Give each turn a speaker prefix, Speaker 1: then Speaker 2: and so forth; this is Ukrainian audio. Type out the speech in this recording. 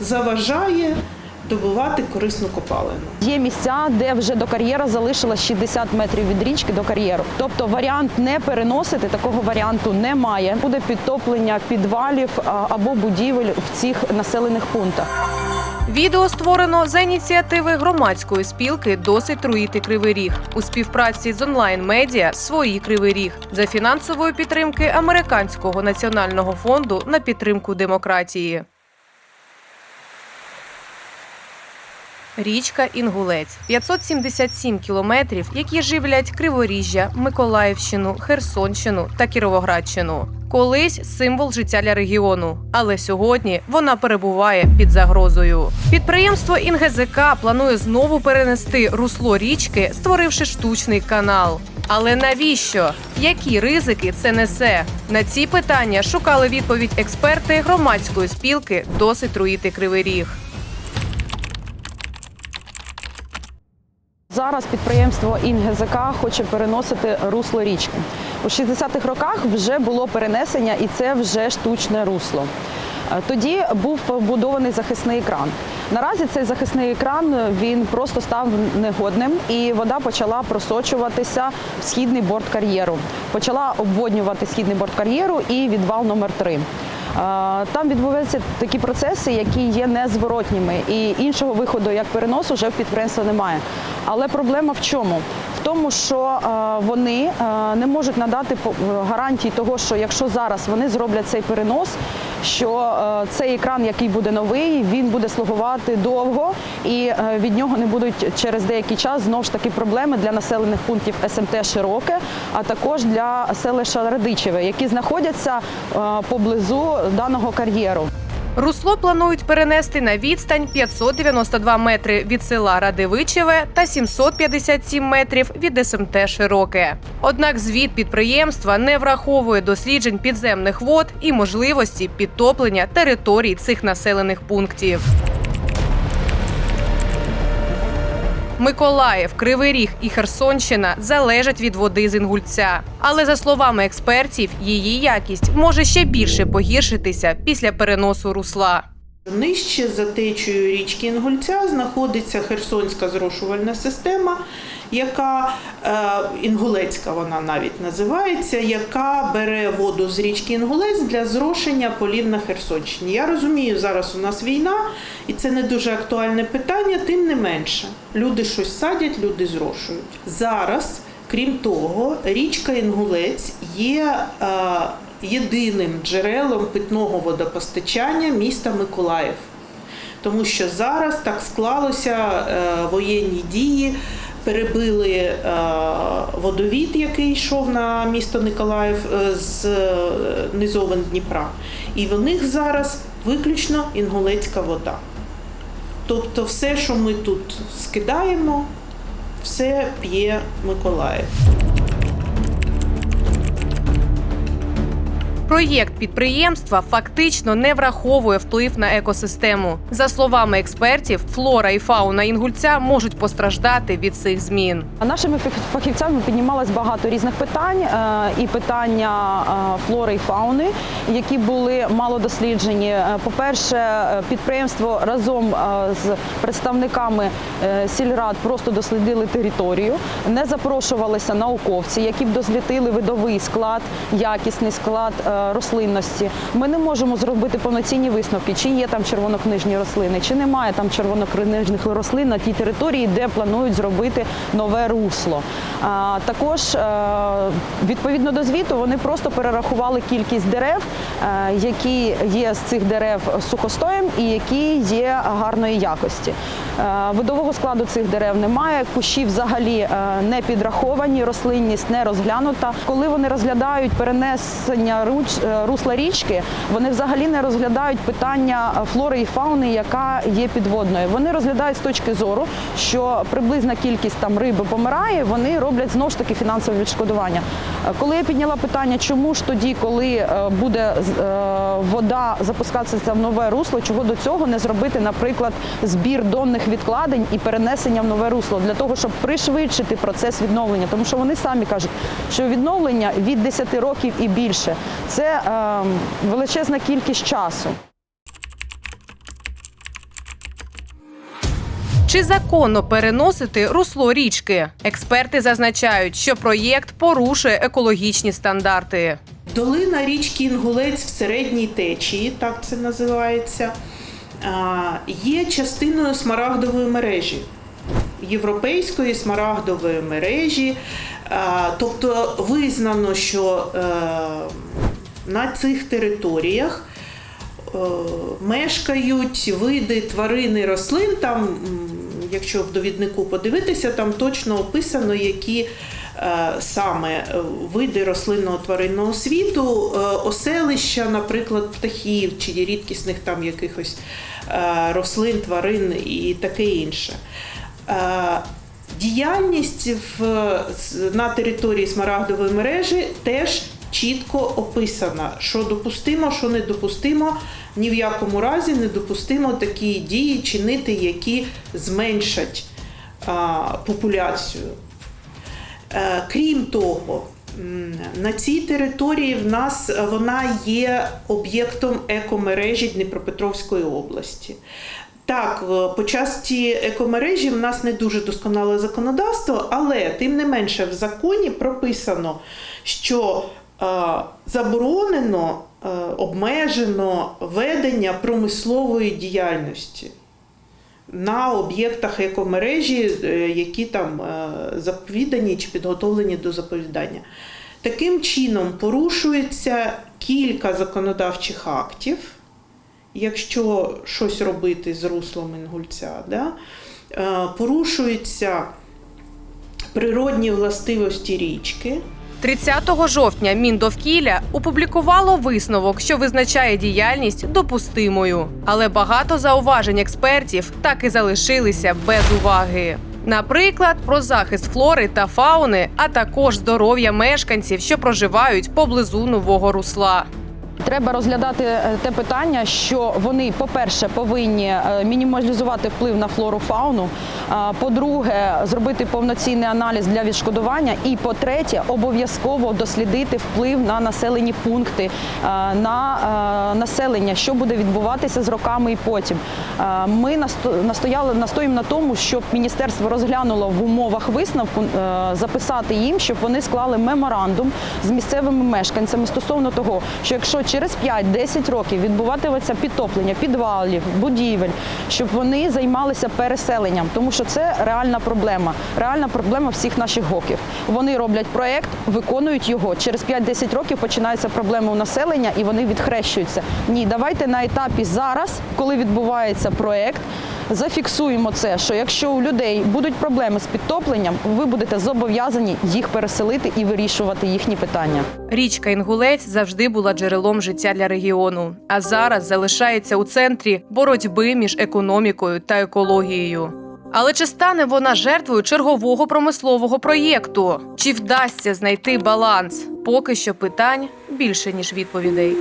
Speaker 1: заважає добувати корисну копалину.
Speaker 2: Є місця, де вже до кар'єра залишилось 60 метрів від річки до кар'єру. Тобто варіант не переносити такого варіанту немає. Буде підтоплення підвалів або будівель в цих населених пунктах.
Speaker 3: Відео створено за ініціативи громадської спілки Досить труїти кривий ріг у співпраці з онлайн медіа Свої кривий ріг за фінансової підтримки Американського національного фонду на підтримку демократії. Річка Інгулець 577 кілометрів, які живлять Криворіжжя, Миколаївщину, Херсонщину та Кіровоградщину. Колись символ життя для регіону, але сьогодні вона перебуває під загрозою. Підприємство ІНГЗК планує знову перенести русло річки, створивши штучний канал. Але навіщо? Які ризики це несе? На ці питання шукали відповідь експерти громадської спілки Досить труїти кривий ріг.
Speaker 2: Зараз підприємство ІНГЗК хоче переносити русло річки. У 60-х роках вже було перенесення, і це вже штучне русло. Е, Тоді був побудований захисний екран. Наразі цей захисний екран він просто став негодним, і вода почала просочуватися в східний борт кар'єру. Почала обводнювати східний борт кар'єру і відвал номер 3 Там відбуваються такі процеси, які є незворотніми, і іншого виходу як переносу вже в підприємства немає. Але проблема в чому? Тому, що е, вони е, не можуть надати е, гарантії того, що якщо зараз вони зроблять цей перенос, що цей екран, який буде новий, він буде слугувати довго, і від нього не будуть через деякий час знову ж таки проблеми для населених пунктів СМТ Широке, а також для селища Радичеве, які знаходяться поблизу даного кар'єру.
Speaker 3: Русло планують перенести на відстань 592 метри від села Радивичеве та 757 метрів від СМТ Широке. Однак звіт підприємства не враховує досліджень підземних вод і можливості підтоплення територій цих населених пунктів. Миколаїв, Кривий Ріг і Херсонщина залежать від води з Інгульця. Але за словами експертів, її якість може ще більше погіршитися після переносу русла.
Speaker 1: Нижче за течією річки Інгульця знаходиться Херсонська зрошувальна система, яка е, Інгулецька вона навіть називається, яка бере воду з річки Інгулець для зрошення полів на Херсонщині. Я розумію, зараз у нас війна, і це не дуже актуальне питання, тим не менше. Люди щось садять, люди зрошують. Зараз, крім того, річка Інгулець є. Е, єдиним джерелом питного водопостачання міста Миколаїв. Тому що зараз так склалося е, воєнні дії, перебили е, водовід, який йшов на місто Миколаїв е, з е, низовин Дніпра. І в них зараз виключно інгулецька вода. Тобто все, що ми тут скидаємо, все п'є Миколаїв.
Speaker 3: Проєкт підприємства фактично не враховує вплив на екосистему. За словами експертів, флора і фауна інгульця можуть постраждати від цих змін.
Speaker 2: Нашими фахівцями піднімалось багато різних питань, е, і питання е, флори і фауни, які були мало досліджені. Е, По-перше, е, підприємство разом з представниками сільрад просто дослідили територію, не запрошувалися науковці, які б дослідили видовий склад, якісний склад рослинності. Ми не можемо зробити повноцінні висновки, чи є там червонокнижні рослини, чи немає там червонокнижних рослин на тій території, де планують зробити нове русло. Також е, відповідно до звіту вони просто перерахували кількість дерев, е, які є з цих дерев сухостоєм і які є гарної якості. Е, Видового складу цих дерев немає, кущі взагалі не підраховані, рослинність не розглянута. Коли вони розглядають перенесення русла річки, вони взагалі не розглядають питання е, флори і фауни, яка є підводною. Вони розглядають з точки зору, що приблизна кількість там риби помирає, вони роблять знову ж таки фінансове відшкодування. Е, Коли я підняла питання, чому ж тоді, коли е, буде е, вода запускатися в нове русло, чого до цього не зробити, наприклад, збір донних відкладень і перенесення в нове русло для того, щоб пришвидшити процес відновлення, тому що вони самі кажуть, що відновлення від 10 років і більше це е, величезна кількість часу.
Speaker 3: Чи законно переносити русло річки? Експерти зазначають, що проєкт порушує екологічні стандарти.
Speaker 1: Долина річки Інгулець в середній течії, так це називається, є частиною смарагдової мережі, європейської смарагдової мережі. Тобто визнано, що е, на цих територіях е, мешкають види тварин і рослин. Там, якщо в довіднику подивитися, там точно описано, які е, саме е, види рослинного тваринного світу, оселища, наприклад, птахів чи рідкісних там якихось рослин, тварин і таке інше. Діяльність в, на території смарагдової мережі теж чітко описана, що допустимо, що недопустимо. Ні в якому разі не допустимо такі дії чинити, які зменшать популяцію. Е, Крім того, на цій території в нас вона є об'єктом екомережі Дніпропетровської області. Так, по часті екомережі в нас не дуже досконале законодавство, але тим не менше в законі прописано, що заборонено, е, обмежено ведення промислової діяльності на об'єктах екомережі, е, які там е, заповідані чи підготовлені до заповідання. Таким чином порушується кілька законодавчих актів, якщо щось робити з руслом інгульця, да? порушуються природні властивості річки.
Speaker 3: 30 жовтня Міндовкілля опублікувало висновок, що визначає діяльність допустимою. Але багато зауважень експертів так і залишилися без уваги. Наприклад, про захист флори та фауни, а також здоров'я мешканців, що проживають поблизу нового русла.
Speaker 2: Треба розглядати е, те питання, що вони, по-перше, повинні е, мінімалізувати вплив на флору фауну. По-друге, зробити повноцінний аналіз для відшкодування. І по-третє, обов'язково дослідити вплив на населені пункти, е, на населення, що буде відбуватися з роками і потім. Ми насто- настояли настоїмо на тому, щоб міністерство розглянуло в умовах висновку записати їм, щоб вони склали меморандум з місцевими мешканцями стосовно того, що якщо через 5-10 років відбуватиметься підтоплення підвалів, будівель, щоб вони займалися переселенням, тому що це реальна проблема. Реальна проблема всіх наших гоків. Вони роблять проект, виконують його. Через 5-10 років починаються проблеми у населення і вони відхрещуються. Ні, давайте на етапі зараз, коли відбувається проект, зафіксуємо це, що якщо у людей будуть проблеми з підтопленням, ви будете зобов'язані їх переселити і вирішувати їхні питання.
Speaker 3: Річка Інгулець завжди була джерелом життя для регіону, а зараз залишається у центрі боротьби між економікою та екологією. Але чи стане вона жертвою чергового промислового проєкту? Чи вдасться знайти баланс? Поки що питань більше ніж відповідей.